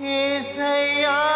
ஏசையா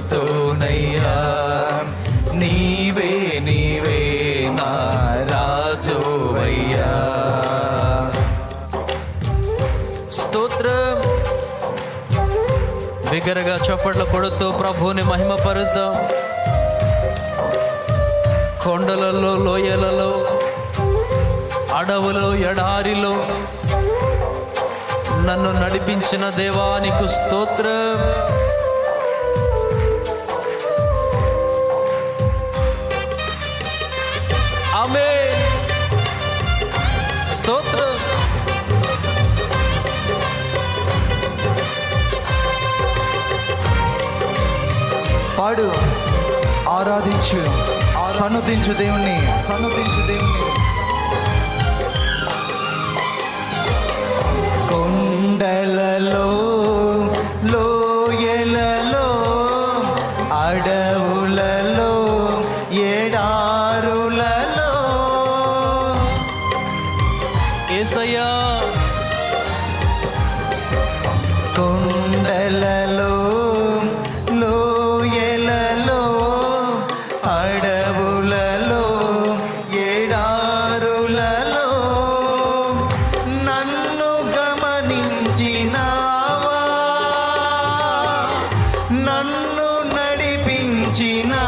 కొలుతోనయ్యా నీవే నీవే నా రాజోవయ్యా. స్తోత్రం. బిగ్గరగా చప్పట్లు కొడుతూ ప్రభువుని మహిమపరుద్దాం. కొండలలో లోయలలో అడవులో ఎడారిలో నన్ను నడిపించిన దేవానికి స్తోత్రం. పాడు. ఆరాధించు. సన్నుతించు దేవుణ్ణి. సన్నుతించు దేవుణ్ణి. కొండలలో లోయలలో అడవులలో ఎడారులలో ఏసయ్యా ఉంచినా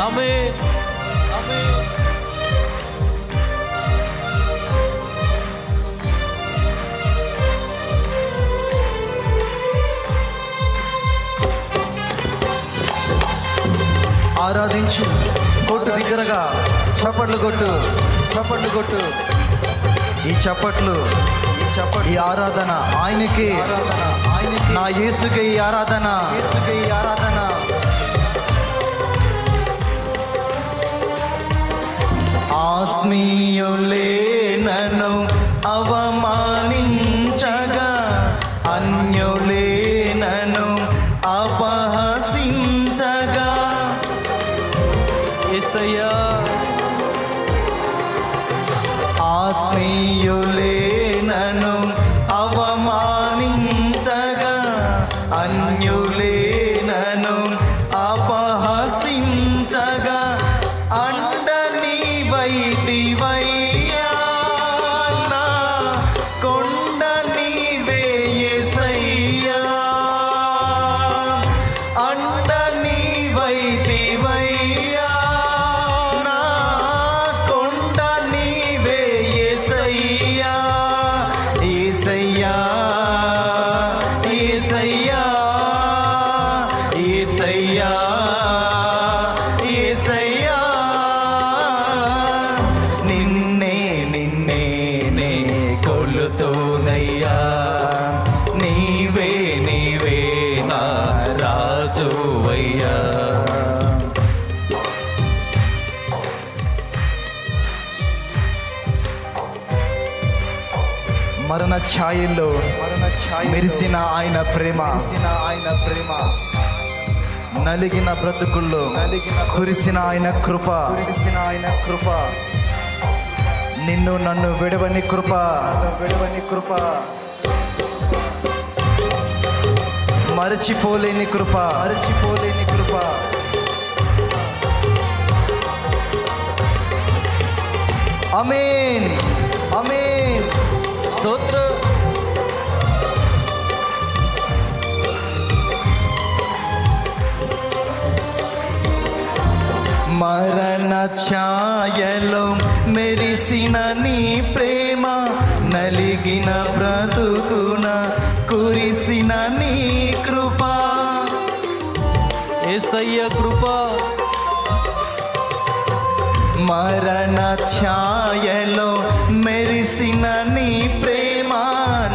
ఆమె. ఆమె ఆరాధించు. కొట్టు బిగ్గరగా చప్పట్లు కొట్టు. చప్పట్లు కొట్టు. ఈ చప్పట్లు ఈ ఆరాధన ఆయనకి. నా యేసుకే ఈ ఆరాధన. ఈ ఆరాధన. ఆత్మీయులేనను అవమానించగా అన్యులేనను అపహసించగా. ఎసయ్యా ఆత్మీయులే ఛాయల్లో మెరిసిన ఆయన ప్రేమ. ఆయన ప్రేమ నలిగిన బ్రతుకుల్లో కురిసిన ఆయన కృప. కురిసిన ఆయన కృప నిన్ను నన్ను విడవని కృప. విడవని కృప మరచిపోలేని కృప. మరచిపోలేని కృప అమీన్ అమీన్ స్తోత్ర. మరణ ఛాయలో మెరిసిన నీ ప్రేమ నలిగిన బ్రతుకున కురిసిన నీ కృప. ఏసయ్య కృప. మరణ ఛాయలో మెరిసిన నీ ప్రేమ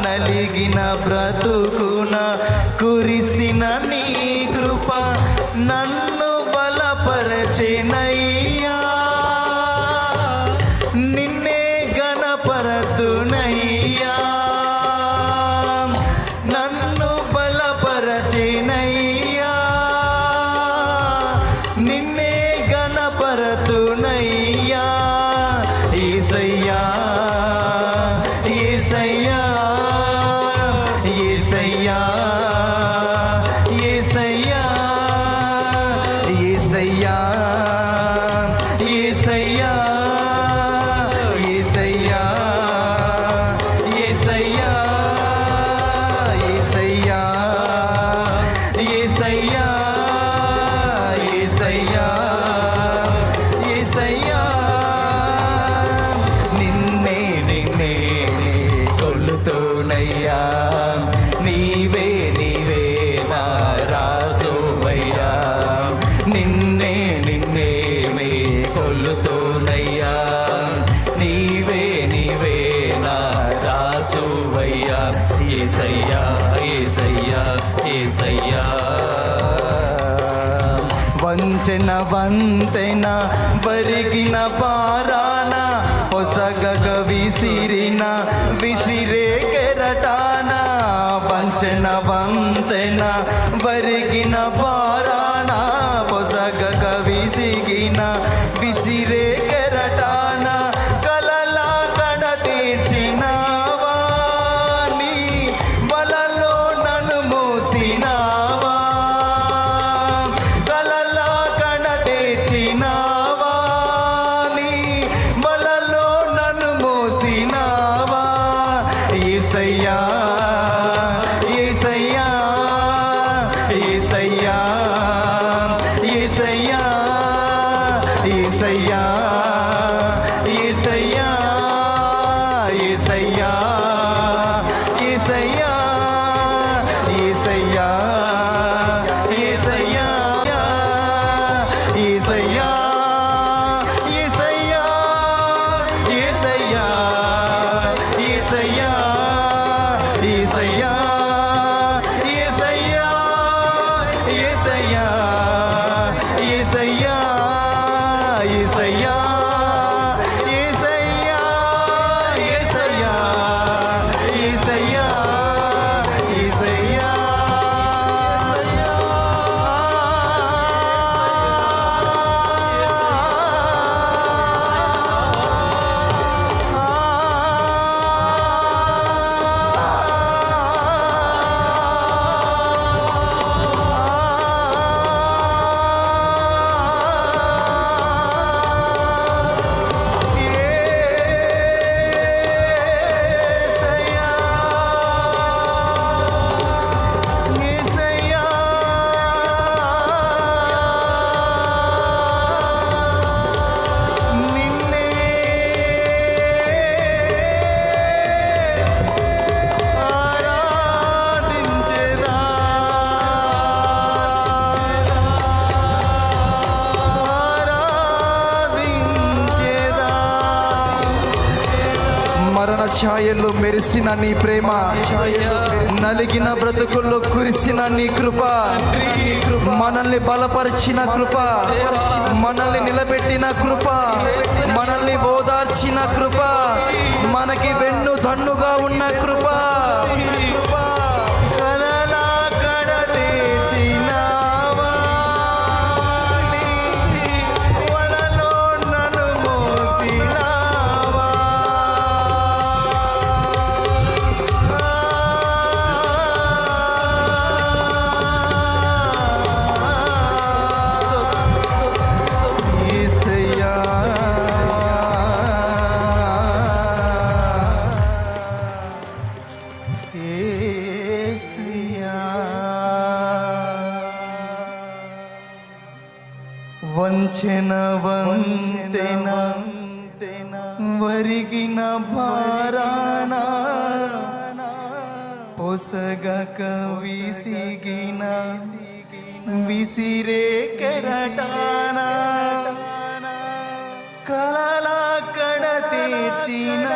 నలిగిన బ్రతుకున కురిసిన నీ కృప నన్ను బలపరచినయ్యా. నిన్నే గణపరతునయ్యా కొలుతూనయ్యా నీవే నీవే నా రాజువయ్యా నిన్నే నిన్నే నీ కొలుతూనయ్యా. నీవే నీవే నా రాజువయ్యా ఏసయ్యా ఏసయ్యా ఏసయ్యా. వంచన వంతెన బరిగిన పారాన పొసగగ విసిరిన విసిరే వాసన వంతెన వరిగిన భార ఈసయ్యా మరణ ఛాయలు మెరిసిన నీ ప్రేమ. నలిగిన బ్రతుకులు కురిసిన నీ కృప. మనల్ని బలపరిచిన కృప. మనల్ని నిలబెట్టిన కృప. మనల్ని ఓదార్చిన కృప. మనకి వెన్ను దన్నుగా ఉన్న కృప. ವಂಚನವಂತೆನ ವರಿಗಿನ ಭಾರಾನ ಹೊಸಗ ಕವಿಸಿಗಿನ ವಿಸಿರೆ ಕೆರಟಾನ ಕಲಲ ಕಡ ತೀರ್ಚಿನ